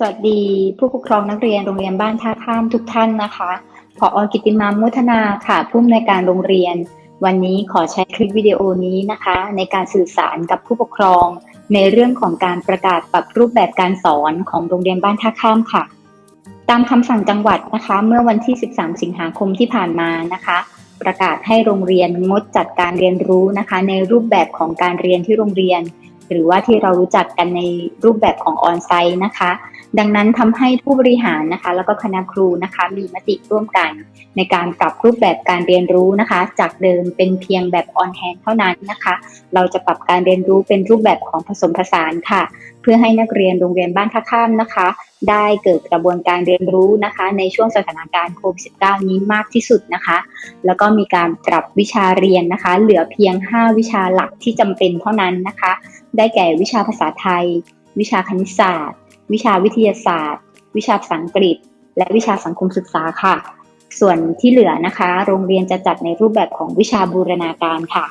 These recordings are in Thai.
สวัสดีผู้ปกครองนักเรียนโรงเรียนบ้านท่าข้ามทุกท่านนะคะผอกิติมามุทนาค่ะผู้อำนวยการโรงเรียน วันนี้ขอใช้คลิปวิดีโอนี้นะคะ ในการสื่อสารกับผู้ปกครอง ในเรื่องของการประกาศปรับรูปแบบการสอนของโรงเรียนบ้านท่าข้ามค่ะ ตามคำสั่งจังหวัดนะคะ เมื่อวันที่ 13 สิงหาคมที่ผ่านมานะคะ ประกาศให้โรงเรียนงดจัดการเรียนรู้นะคะ ในรูปแบบของการเรียนที่โรงเรียน หรือว่าที่เรารู้จักกันในรูปแบบของออนไซต์นะคะ ดังนั้นทำให้ผู้บริหารนะคะ แล้วก็คณะครูนะคะ มีมติร่วมกันในการปรับรูปแบบการเรียนรู้นะคะ จากเดิมเป็นเพียงแบบออนแฮนเท่านั้นนะคะ เราจะปรับการเรียนรู้เป็นรูปแบบของผสมผสานค่ะ พื่อให้นักเรียนโรงเรียนบ้านท่าข้ามนะคะ ได้เกิดกระบวนการเรียนรู้นะคะ ในช่วงสถานการณ์โควิด -19 นี้มากที่สุดนะคะ แล้วก็มีการปรับวิชาเรียนนะคะ เหลือเพียง 5 วิชาหลักที่จำเป็นเท่านั้นนะคะ ได้แก่วิชาภาษาไทย วิชาคณิตศาสตร์ วิชาวิทยาศาสตร์ วิชาภาษาอังกฤษ และวิชาสังคมศึกษาค่ะ ส่วนที่เหลือนะคะ โรงเรียนจะจัดในรูปแบบของวิชาบูรณาการค่ะ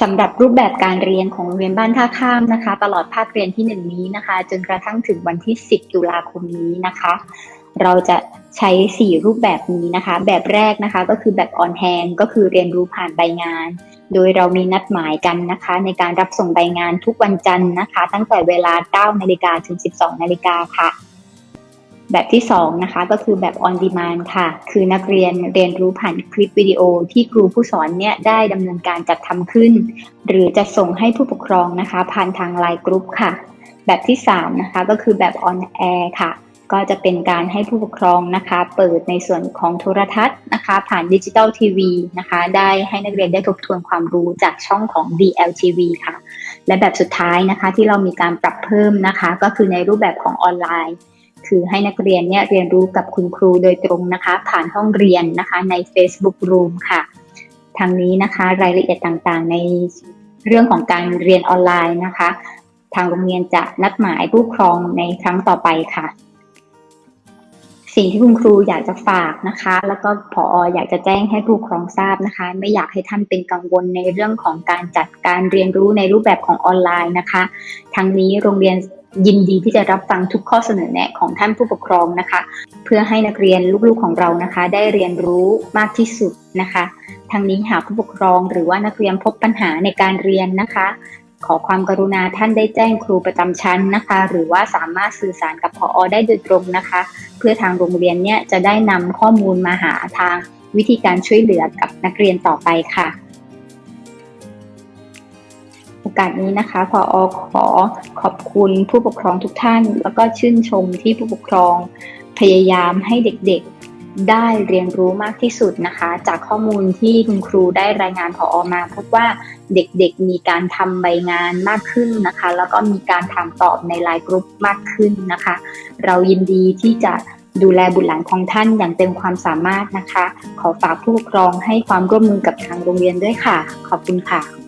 สำหรับรูปแบบการเรียนของโรงเรียนบ้านท่าข้ามนะคะ ตลอดภาคเรียนที่หนึ่งนี้นะคะ จนกระทั่งถึงวันที่ 10 ตุลาคมนี้นะคะ เราจะใช้ 4 รูปแบบนี้นะคะ แบบแรกนะคะก็คือแบบออนแฮนก็คือเรียนรู้ผ่านใบงาน โดยเรามีนัดหมายกันนะคะ ในการรับส่งใบงานทุกวันจันทร์นะคะ ตั้งแต่เวลา 9 นาฬิกาถึง 12 นาฬิกาค่ะ แบบที่2นะคะก็คือแบบ on demand ค่ะ คือนักเรียนเรียนรู้ผ่านคลิปวิดีโอที่ครูผู้สอนเนี่ยได้ดำเนินการจัดทำขึ้น หรือจะส่งให้ผู้ปกครองนะคะ ผ่านทางไลน์กรุ๊ปค่ะ แบบที่3นะคะก็คือแบบ on air ค่ะ ก็จะเป็นการให้ผู้ปกครองนะคะ เปิดในส่วนของโทรทัศน์นะคะ ผ่านดิจิตอลทีวีนะคะ ได้ให้นักเรียนได้ทบทวนความรู้จากช่องของ DLTV ค่ะ และแบบสุดท้ายนะคะที่เรามีการปรับเพิ่มนะคะ ก็คือในรูปแบบของออนไลน์ คือให้นักเรียนเนี่ยเรียนรู้กับคุณครูโดยตรงนะคะ ผ่านห้องเรียนนะคะใน Facebook Room ค่ะ ทางนี้นะคะรายละเอียดต่างๆ ในเรื่องของการเรียนออนไลน์นะคะ ทางโรงเรียนจะนัดหมายผู้ปกครองในครั้งต่อไปค่ะ สิ่งที่คุณครูอยากจะฝากนะคะ แล้วก็ผออยากจะแจ้งให้ผู้ปกครองทราบนะคะ ไม่อยากให้ท่านเป็นกังวลในเรื่องของการจัดการเรียนรู้ในรูปแบบของออนไลน์นะคะทั้งนี้โรงเรียน ยินดีที่จะรับฟังทุกข้อเสนอแนะของท่านผู้ปกครองนะคะ เพื่อให้นักเรียนลูกๆของเรานะคะ ได้เรียนรู้มากที่สุดนะคะทางนี้หากผู้ปกครองหรือว่านักเรียนพบปัญหาในการเรียนนะคะ ขอความกรุณาท่านได้แจ้งครูประจำชั้นนะคะ หรือว่าสามารถสื่อสารกับพออได้โดยตรงนะคะ เพื่อทางโรงเรียนเนี่ยจะได้นำข้อมูลมาหาทางวิธีการช่วยเหลือกับนักเรียนต่อไปค่ะ โอกาสนี้นะคะพออขอขอบคุณผู้ปกครองทุกท่าน แล้วก็ชื่นชมที่ผู้ปกครองพยายามให้เด็กๆได้เรียนรู้มากที่สุดนะคะ จากข้อมูลที่คุณครูได้รายงานพออมาพบว่าเด็กๆมีการทำใบงานมากขึ้นนะคะ แล้วก็มีการถามตอบในไลน์กรุ๊ปมากขึ้นนะคะ เรายินดีที่จะดูแลบุตรหลานของท่านอย่างเต็มความสามารถนะคะ ขอฝากผู้ปกครองให้ความร่วมมือกับทางโรงเรียนด้วยค่ะ ขอบคุณค่ะ